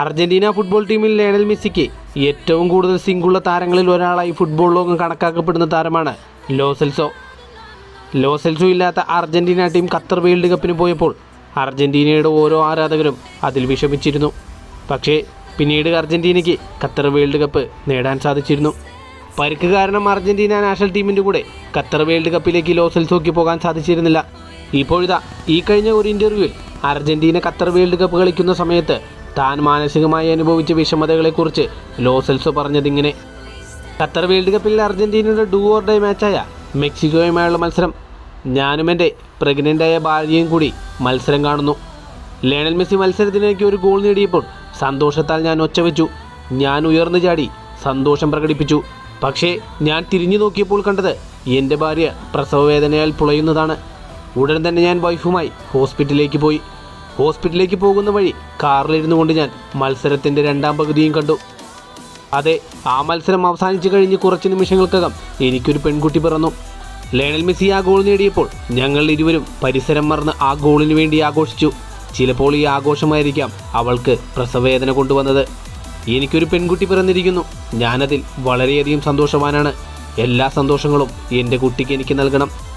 Argentina football ടീമിൽ Lionel മെസ്സിക്ക് ഏറ്റവും കൂടുതൽ സിങ്കുള്ള താരങ്ങളിൽ ഒരാളായി ഫുട്ബോൾ ലോകം കണക്കാക്കപ്പെടുന്ന താരമാണ് ലോസെൽസോ ലോസെൽസോ ഇല്ലാത്ത അർജന്റീന ടീം ഖത്തർ വേൾഡ് കപ്പിന് പോയപ്പോൾ അർജന്റീനയുടെ ഓരോ ആരാധകരും അതിൽ വിഷമിച്ചിരുന്നു. പക്ഷേ പിന്നീട് അർജന്റീനയ്ക്ക് ഖത്തർ വേൾഡ് കപ്പ് നേടാൻ സാധിച്ചിരുന്നു. പരിക്ക് കാരണം അർജന്റീന നാഷണൽ ടീമിന്റെ കൂടെ ഖത്തർ വേൾഡ് കപ്പിലേക്ക് ലോസെൽസോയ്ക്ക് പോകാൻ സാധിച്ചിരുന്നില്ല. ഇപ്പോഴിതാ ഈ കഴിഞ്ഞ ഒരു ഇന്റർവ്യൂവിൽ അർജന്റീന ഖത്തർ വേൾഡ് കപ്പ് കളിക്കുന്ന സമയത്ത് താൻ മാനസികമായി അനുഭവിച്ച വിഷമതകളെക്കുറിച്ച് ലോസെൽസോ പറഞ്ഞതിങ്ങനെ. ഖത്തർ വേൾഡ് കപ്പിൽ അർജന്റീനയുടെ ഡൂ ഓർ ഡേ മാച്ചായ മെക്സിക്കോയുമായുള്ള മത്സരം. ഞാനും എന്റെ പ്രഗ്നന്റായ ഭാര്യയും കൂടി മത്സരം കാണുന്നു. ലയണൽ മെസ്സി മത്സരത്തിലേക്ക് ഒരു ഗോൾ നേടിയപ്പോൾ സന്തോഷത്താൽ ഞാൻ ഒച്ച വെച്ചു. ഞാൻ ഉയർന്നു ചാടി സന്തോഷം പ്രകടിപ്പിച്ചു. പക്ഷേ ഞാൻ തിരിഞ്ഞു നോക്കിയപ്പോൾ കണ്ടത് എന്റെ ഭാര്യ പ്രസവവേദനയാൽ പുളയുന്നതാണ്. ഉടൻ തന്നെ ഞാൻ വൈഫുമായി ഹോസ്പിറ്റലിലേക്ക് പോയി. ഹോസ്പിറ്റലിലേക്ക് പോകുന്ന വഴി കാറിലിരുന്നു കൊണ്ട് ഞാൻ മത്സരത്തിന്റെ രണ്ടാം പകുതിയും കണ്ടു. അതെ ആ മത്സരം അവസാനിച്ചു കഴിഞ്ഞ് കുറച്ച് നിമിഷങ്ങൾക്കകം എനിക്കൊരു പെൺകുട്ടി പിറന്നു. ലയണൽ മെസ്സി ആ ഗോൾ നേടിയപ്പോൾ ഞങ്ങൾ ഇരുവരും പരിസരം മറന്ന് ആ ഗോളിന് വേണ്ടി ആഘോഷിച്ചു. ചിലപ്പോൾ ഈ ആഘോഷമായിരിക്കാം അവൾക്ക് പ്രസവവേദന കൊണ്ടുവന്നത്. എനിക്കൊരു പെൺകുട്ടി പിറന്നിരിക്കുന്നു. ഞാനതിൽ വളരെയധികം സന്തോഷവാനാണ്. എല്ലാ സന്തോഷങ്ങളും എന്റെ കുട്ടിക്ക് എനിക്ക് നൽകണം.